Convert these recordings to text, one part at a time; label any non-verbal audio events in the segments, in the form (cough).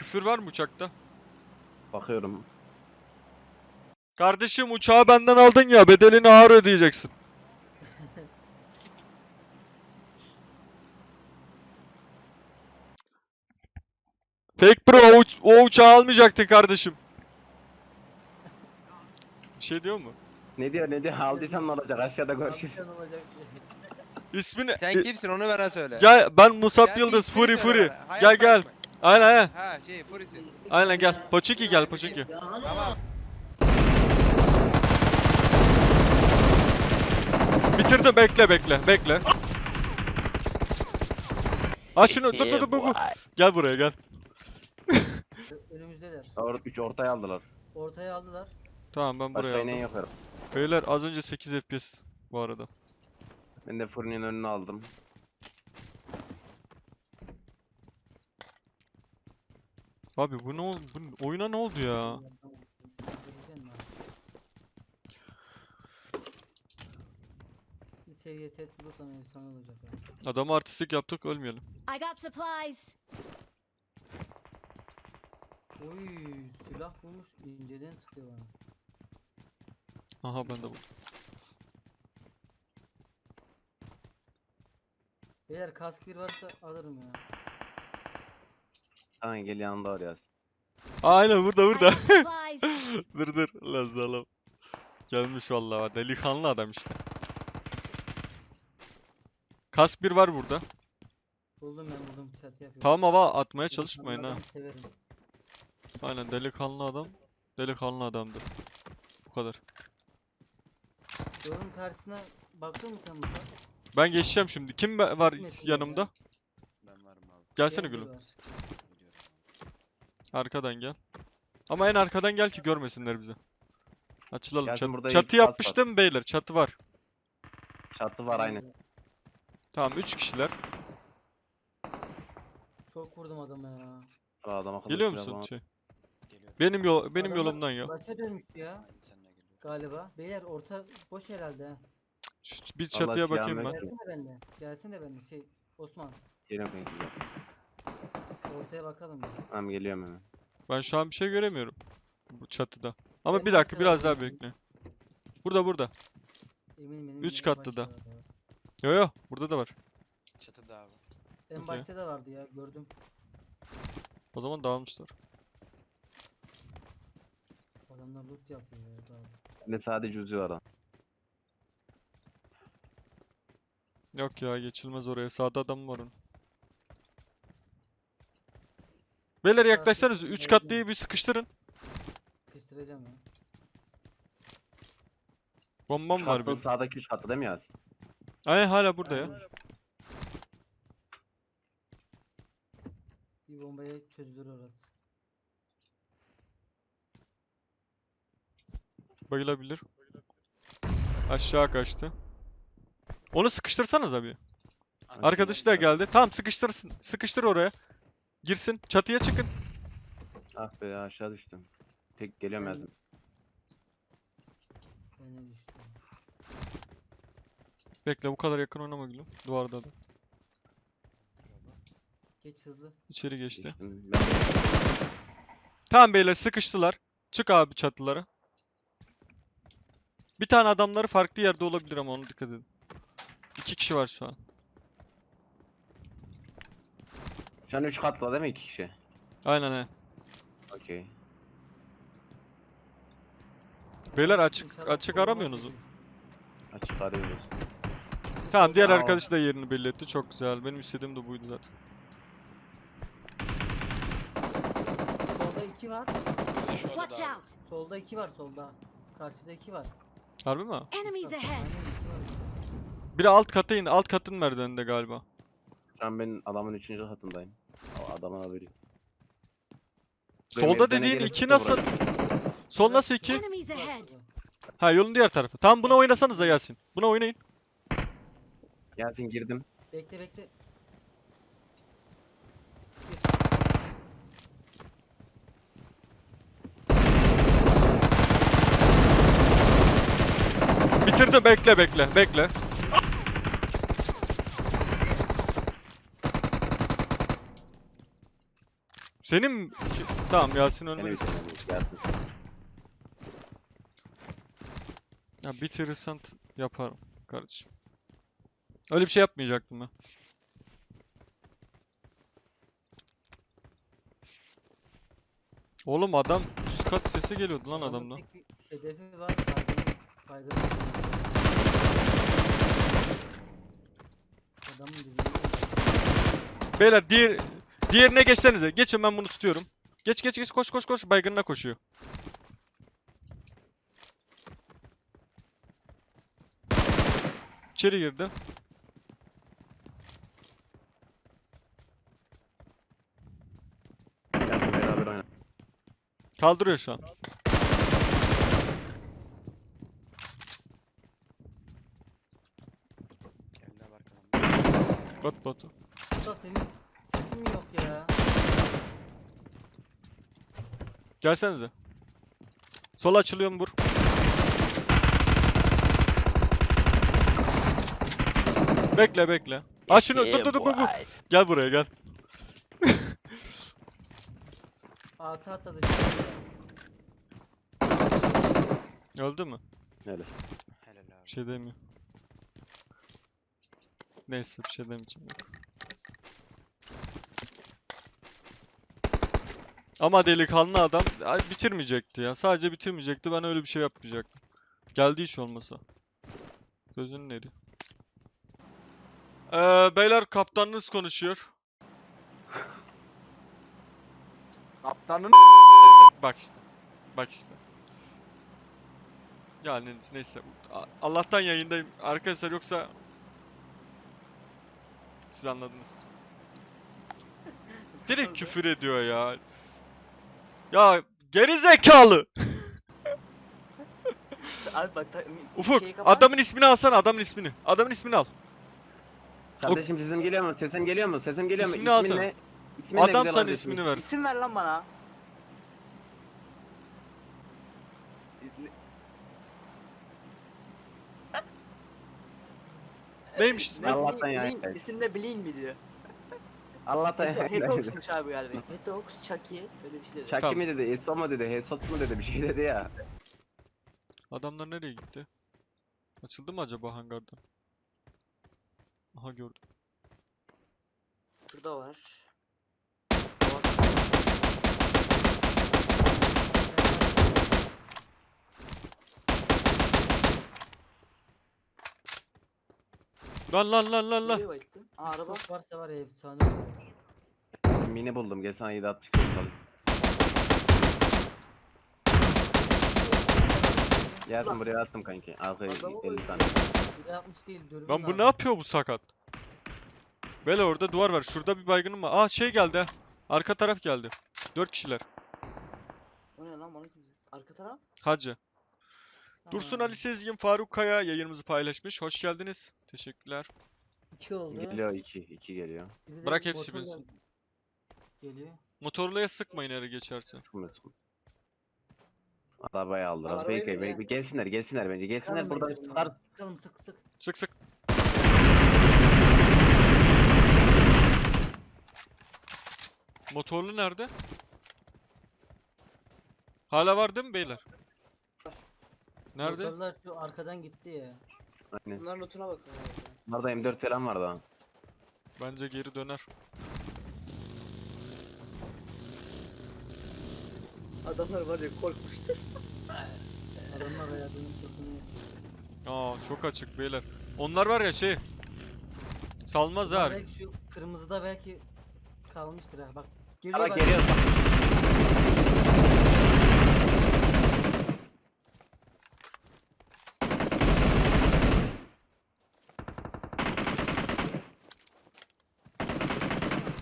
Küfür var mı uçakta? Bakıyorum. Kardeşim uçağı benden aldın ya bedelini ağır ödeyeceksin. (laughs) Fake bro o, uç- o uçağı almayacaktın kardeşim. Bir şey diyor mu? Ne diyor ne diyor aldıysan ne olacak aşağıda görüşürüz. Kaptan olacak. İsmini Sen kimsin onu bana söyle. gel ben Musab Sen Yıldız ismini Furi söyle Furi. bana. Hayat Gel gel. Bak- Aynen aynen. Ha şey Furi'sin. Aynen gel. Poçiki gel Poçiki. Tamam. Bitirdim bekle bekle bekle. Aç şunu dur dur dur dur. Gel buraya gel. Önümüzdeler. Or 3 ortaya aldılar. Ortaya aldılar. Tamam ben Başka buraya ineği aldım. yok. Beyler az önce 8 FPS bu arada. Ben de fırının önüne aldım. Abi bu ne oldu? Bu oyuna ne oldu ya? Bir seviye set bulursan efsane olacak ya. Adamı artistik yaptık ölmeyelim. I got supplies. Oy silah bulmuş inceden sıkıyor bana. Aha ben de buldum. Beyler kask bir varsa alırım ya. Kanka gel yanında var ya. Aynen burada burada. (laughs) dur dur. Lan zalim. Gelmiş vallahi delikanlı adam işte. Kask bir var burada. Buldum ben buldum çatı yapıyorum. Tamam hava atmaya çalışmayın ha. Severim. Aynen delikanlı adam. Delikanlı adamdır. Bu kadar. Yolun karşısına baktın mı sen burada? Ben geçeceğim şimdi. Kim be- var Gitmesin yanımda? Ben varım abi. Gelsene gülüm. Arkadan gel. Ama en arkadan gel ki görmesinler bizi. Açılalım. Çat- burada çatı ilk var. yapmıştım beyler. Çatı var. Çatı var aynı. Tamam 3 kişiler. Çok vurdum adama ya. Aa, Adam akıllı Geliyor silah musun şey? Benim yol benim Adamlar yolumdan ya. Başa dönmüştü ya Ben seninle geliyorum. galiba. Beyler orta boş herhalde ha. Şu- Bir çatıya bakayım silahını ben. de bende. Gelsin de bende. Şey Osman. Geliyorum kanka. geliyorum. Ortaya bakalım ya. Tamam geliyorum hemen. Ben şu an bir şey göremiyorum. Bu çatıda. Ama bir dakika biraz daha bekle. Burada burada. Eminim benim Üç en katlı da. başta vardı ya. Yo yo burada da var. Çatıda abi. En Okey. başta da vardı ya gördüm. O zaman dağılmışlar. Adamlar loot yapıyor ya. Daha. Ne sadece uzuyor adam. Yok ya geçilmez oraya. Sağda adam var onun. Beyler yaklaşsanız kesin 3 gördüm. katlıyı bir sıkıştırın. Kıstıracağım ya. Bombam var katlı, benim. Sağdaki 3 katlı değil mi Yaz? Ay hala burada ya. Bir bombaya çözülür orası. Bayılabilir. Aşağı kaçtı. Onu sıkıştırsanız abi. Arkadaşı da geldi. Tamam sıkıştırsın. Sıkıştır oraya. Girsin. Çatıya çıkın. Ah be ya aşağı düştüm. Tek Ben- düştüm. Bekle bu kadar yakın oynama gülüm. Duvarda da. Geç hızlı. İçeri geçti. Düştüm. Ben Tamam beyler sıkıştılar. Çık abi çatılara. Bir tane adamları farklı yerde olabilir ama onu dikkat edin. İki kişi var şu an. Şu an 3 katlı değil mi 2 kişi? Aynen he. Okey. Beyler açık İnşallah açık korumaz aramıyorsunuz mu? Açık arıyoruz. Tamam diğer Tamam. arkadaş da yerini belli etti. Çok güzel. Benim istediğim de buydu zaten. Solda iki var. Şu Watch odada out. Solda iki var solda. Karşıda iki var. Harbi mi? Enemies Aynen ahead. iki var. Biri alt kata indi. Alt katın merdiveninde galiba. Şu an ben adamın 3. katındayım. O adamın haberi. yok. Solda Mehmet'ten dediğin gerek iki yok da nasıl? Sol nasıl iki? Enemies ahead. Ha yolun diğer tarafı. Tamam buna oynasanıza Yasin. Buna oynayın. Gelsin girdim. Bekle bekle. Bitirdim. Bekle bekle. Bekle. Senin Tamam Yasin. Gelsin. Ya bitirirsen yaparım kardeşim. Öyle bir şey yapmayacaktım ben. Oğlum adam üst kat sesi geliyordu lan adamdan. Hedefi var. Adamın. Beyler diğer diğerine geçsenize. Geçin ben bunu tutuyorum. Geç geç geç koş koş koş baygınına koşuyor. İçeri girdi. Kaldırıyor şu an. Bot botu. Usta senin mi yok ya? Gelsenize. Sol açılıyorum vur. Bekle bekle. Aç şunu dur dur dur dur. dur. Gel buraya gel. (laughs) Altı atladı. Öldü mü? Öyle. Helal abi. Bir şey demiyor. Neyse bir şey demeyeceğim. Ama delikanlı adam ay, bitirmeyecekti ya. Sadece bitirmeyecekti. Ben öyle bir şey yapmayacaktım. Geldi hiç olmasa. Gözünün neri? Ee, beyler kaptanınız konuşuyor. Kaptanın Bak işte. Bak işte. Yani neyse. Allah'tan yayındayım. Arkadaşlar yoksa siz anladınız. Direkt küfür ediyor ya. Ya geri zekalı. (laughs) Abi bak ta- Ufuk şeyi kapat. adamın ismini alsana adamın ismini. Adamın ismini al. Kardeşim sesim geliyor mu? Sesim geliyor mu? Sesim geliyor mu? İsmini alsana. ne? İsmin ne Adam güzel sana abi ismini versin. İsim ver lan bana. Neymiş ismi? Ne, Allah'tan yani. bileyim, İsim ne bileyim mi diyor. Allah'tan Hetox'muş abi galiba. Hetox, Chucky öyle bir şey dedi. Çaki Tamam. mi dedi? Eso mu dedi? Hesot mu dedi? Bir şey dedi ya. Adamlar nereye gitti? Açıldı mı acaba hangarda? Aha gördüm. Burada var. Lan lan lan lan lan. Nereye baktın? Aa, araba. Varsa var ya efsane. Mini buldum. 760 kilo alayım. Gelsin buraya attım kanki. Arkaya Adamı 50 tane. Bir de yapmış değil. Dürbün Lan bu ne yapıyor bu sakat? Böyle orada duvar var. Şurada bir baygınım var. Aa şey geldi ha. Arka taraf geldi. Dört kişiler. O ne lan bana kim? Arka taraf? Hacı. Dursun Ali Sezgin, Faruk Kaya yayınımızı paylaşmış. Hoş geldiniz. Teşekkürler. İki oldu. Geliyor 2. 2 geliyor. Biri de Bırak hepsi binsin. Geliyor. Motorluya sıkmayın eğer geçerse. Çıkmıyorsun. Arabayı aldılar. Arabayı Bekle, bekle. Gelsinler, gelsinler bence. Gelsinler Çıkalım buradan bence çıkar. Sıkalım sık sık. Sık sık. Motorlu nerede? Hala var değil mi beyler? Nerede? Motorlar şu arkadan gitti ya. Aynen. Bunların notuna bakın. abi. Bunlarda M4 falan var daha. Bence geri döner. Adamlar var ya korkmuştur. Adamlar sokunu yesin. Aa çok açık beyler. Onlar var ya şey. Salmaz ha. Belki şu kırmızıda belki kalmıştır ha. Bak geliyor Ara bak. geliyor.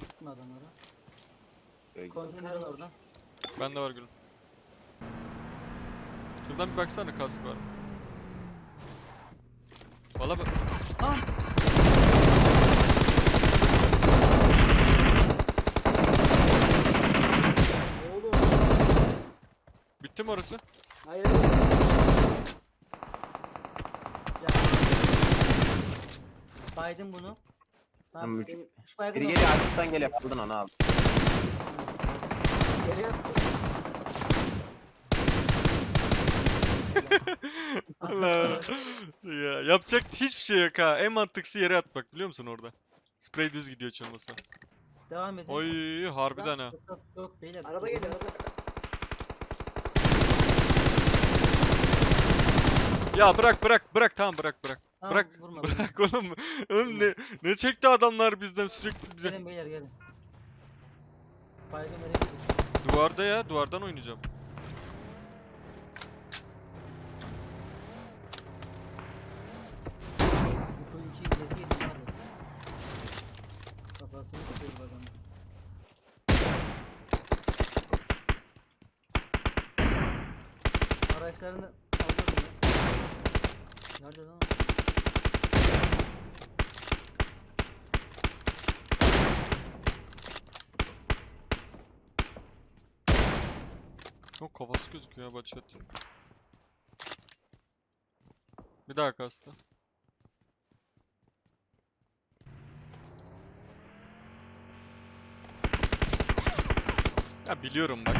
Gitme adamlara. Konteyner oradan. Bende var gülüm. Şuradan bir baksana kask var. Valla bak. Ah! Oğlum. Bitti mi orası? Hayır. Ya. Biden bunu. Tamam, Tamam. üç- Üç baygın Biri oldu. geliyor, arkadan geliyor. Aldın onu al. Allah. (laughs) ya yapacak hiçbir şey yok ha. En mantıklısı yere atmak biliyor musun orada? Sprey düz gidiyor hiç olmasa. Devam edin. Oy harbiden ha. Yok, yok, yok, beyler. Araba geliyor araba. Ya bırak bırak bırak tamam bırak bırak. Tamam, Bırak vurma, bırak oğlum. Oğlum ne, ne çekti adamlar bizden sürekli bize. Gelin beyler gelin. Baygın nereye gidiyorsun? Duvarda ya duvardan oynayacağım. Şu iki izlesi yedin abi. Kafasını tutuyor bu adamın. Araçlarını aldım ya. Nerede lan? o? Kafası gözüküyor ya Batşat. Bir daha kastı. Ya biliyorum bak.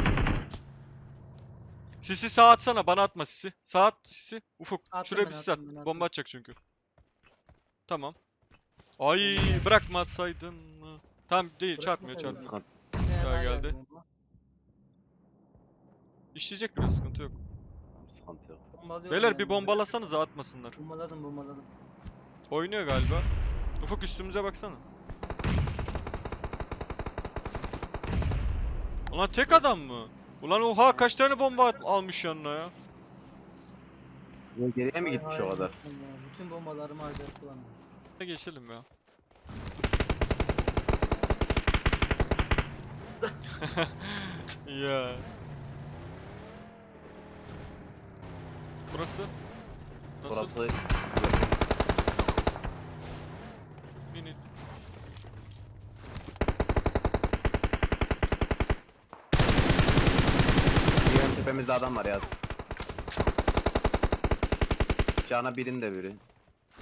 Sisi sağ atsana bana atma sisi. Sağ at sisi. Ufuk. Attım Şuraya ben, bir sis at. attım ben, Bomba atacak çünkü. Tamam. Ay bırakmasaydın mı? Tamam değil çarpmıyor çarpmıyor. Daha geldi. İşleyecek biraz sıkıntı yok. Sıkıntı yok. Bombalıyorum Beyler bir bunu. bombalasanız atmasınlar. Bombaladım bombaladım. Oynuyor galiba. Ufuk üstümüze baksana. Ulan tek adam mı? Ulan oha kaç tane bomba at- almış yanına ya. Ya Geriye mi gitmiş o kadar? Bütün bombalarımı harcadı kullandım. Ne geçelim ya. (laughs) (laughs) ya. Burası? Nasıl? Burası Mini. Diğer tepemizde adam var ya. Cana birinde biri.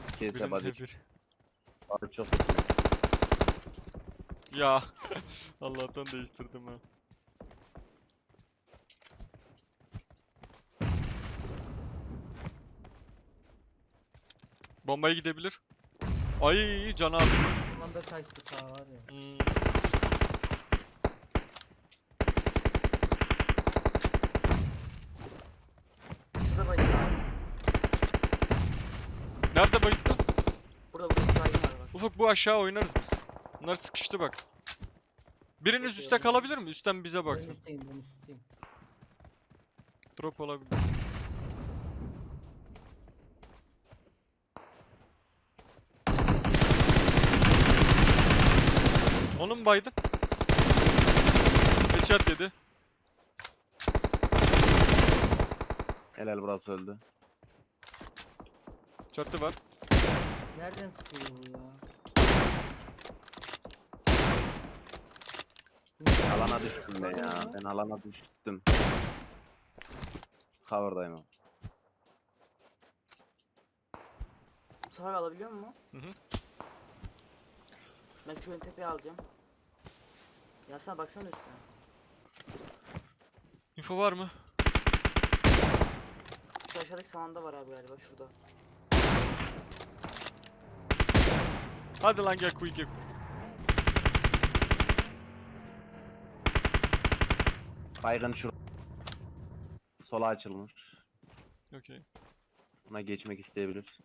İkisi Birinde body. bir. Abi çok Ya. (laughs) Allah'tan değiştirdim ha. Bombaya gidebilir. Ay canı az. Ulan da kaçtı sağ var ya. Hmm. Şurada baygın abi. Nerede bayıttı? Burada burada baygın var bak. Ufuk bu aşağı oynarız biz. Bunlar sıkıştı bak. Biriniz Okey, üstte okey. kalabilir mi? Üstten bize Ben baksın. üstteyim ben üstteyim. Drop olabilir. Onun mu baydın? Headshot yedi. helal burası öldü. Çatı var. Nereden sıkıyor bu ya? Alana düştüm ben ya. Ben alana düştüm. Cover'dayım abi. Sefer alabiliyor musun? Hı hı. Ben şu ön tepeyi alacağım. Ya sen baksana üstüne. Info var mı? Şu aşağıdaki salanda var abi galiba şurada. Hadi lan gel quick gel. Baygın şu sola açılmış. Okey. Buna geçmek isteyebilir.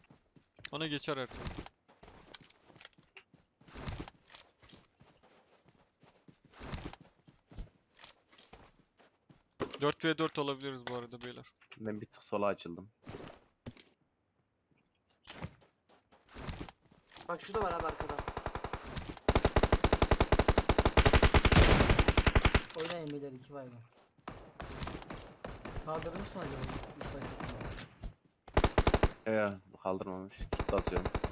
Ona geçer artık. Dört v 4 olabiliriz bu arada beyler. Ben bir tık sola açıldım. Bak şurada var abi arkada. Oynayın beyler iki baygın. Kaldırmış mı acaba? Ee, kaldırmamış. Kit atıyorum.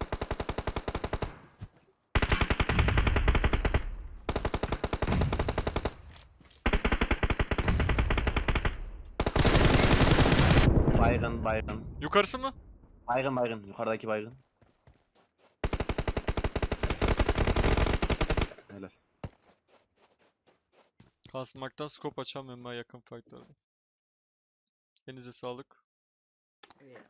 Baygın baygın. Yukarısı mı? Baygın baygın. Yukarıdaki baygın. Helal. Kasmaktan scope açamıyorum ben yakın fightlarda. Elinize sağlık. Ya.